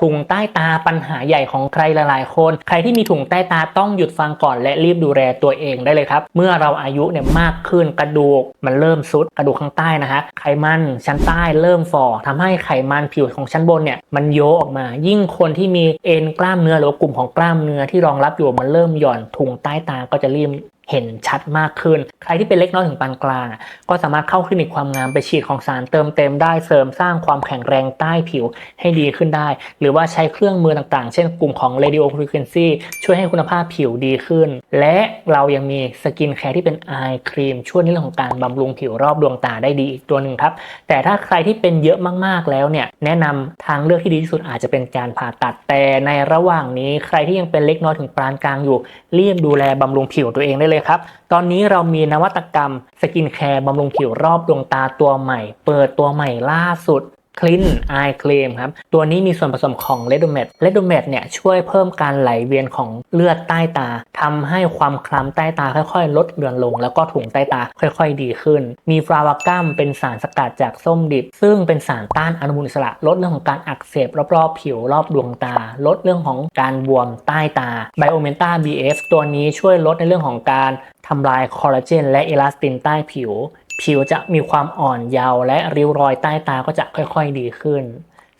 ถุงใต้ตาปัญหาใหญ่ของใครหลายๆ คน ใครที่มีถุงใต้ตาต้องหยุดฟังก่อนและรีบดูแลตัวเองได้เลยครับ เมื่อเราอายุเนี่ยมากขึ้นกระดูกมันเริ่มซุดกระดูกข้างใต้นะฮะไขมันชั้นใต้เริ่มฝ่อทำให้ไขมันผิวของชั้นบนเนี่ยมันโยกออกมา ยิ่งคนที่มีเอ็นกล้ามเนื้อหรือว่ากลุ่มของกล้ามเนื้อที่รองรับอยู่มันเริ่มหย่อนถุงใต้ตาก็จะรีบ เห็นชัดมากขึ้น ใครที่เป็นเล็กน้อยถึงปานกลาง ก็สามารถเข้าคลินิกความงามไปฉีดของสารเติมเต็มได้เสริมสร้างความแข็งแรงใต้ผิวให้ดีขึ้นได้ หรือว่าใช้เครื่องมือต่างๆ เช่นกลุ่มของ radio frequency ช่วยให้คุณภาพผิวดีขึ้น และเรายังมีสกินแคร์ที่เป็น eye cream ช่วยในเรื่องของการบำรุงผิวรอบดวงตาได้ดีอีกตัวหนึ่งครับ แต่ถ้าใครที่เป็นเยอะมากๆแล้วเนี่ยแนะนำทางเลือกที่ดีที่สุดอาจจะเป็นการผ่าตัดแต่ในระหว่างนี้ใครที่ยังเป็นเล็กน้อยถึงปานกลางอยู่รีบดูแลบำรุงผิวตัวเองได้เลยครับ ตอนนี้เรามีนวัตกรรมสกินแคร์บำรุงผิวรอบดวงตาตัวใหม่ เปิดตัวใหม่ล่าสุด คลินไอครีมครับ ตัวนี้มีส่วนผสมของเลดโดเมดเลดโดเมดเนี่ยช่วยเพิ่มการไหลเวียนของเลือดใต้ตาทำให้ความคล้ำใต้ตาค่อยๆ ลดเลือนลง แล้วก็ถุงใต้ตาค่อยๆ ดีขึ้น มีฟลาวากัมเป็นสารสกัดจากส้มดิบ ซึ่งเป็นสารต้านอนุมูลอิสระ ลดเรื่องของการอักเสบรอบๆผิวรอบดวงตา ลดเรื่องของการบวมใต้ตาไบโอเมนตา BF ตัวนี้ช่วยลดในเรื่องของการทำลายคอลลาเจนและเอลาสตินใต้ผิว ผิวจะมีความอ่อนเยาว์และริ้วรอยใต้ตาก็จะค่อยๆดีขึ้น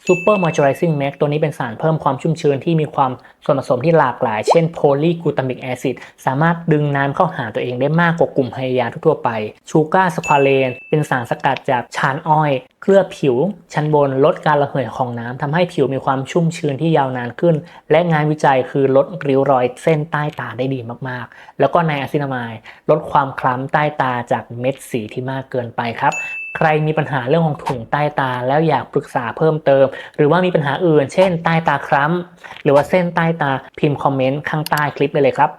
Super Moisturizing Mask ตัวนี้เป็นสารเพิ่มความชุ่มชื้นที่มีความส่วนผสมที่หลากหลาย เช่น Polyglutamate Acid สามารถดึงน้ำเข้าหาตัวเองได้มากกว่ากลุ่มไฮยาทั่วไป Sugar Squalane เป็นสารสกัดจากชานอ้อย เคลือบผิว ชั้นบนลดการระเหยของน้ำทำให้ผิวมีความชุ่มชื้นที่ยาวนานขึ้น และงานวิจัยคือลดริ้วรอยเส้นใต้ตาได้ดีมากๆ แล้วก็ไนอะซินามายลดความคล้ำใต้ตาจากเม็ดสีที่มากเกินไปครับ ใครมีปัญหาเรื่องของถุงใต้ตา แล้วอยากปรึกษาเพิ่มเติม หรือว่ามีปัญหาอื่น เช่น ใต้ตาคล้ำหรือว่าเส้นใต้ตาพิมพ์คอมเมนต์ข้างใต้คลิปได้เลยครับ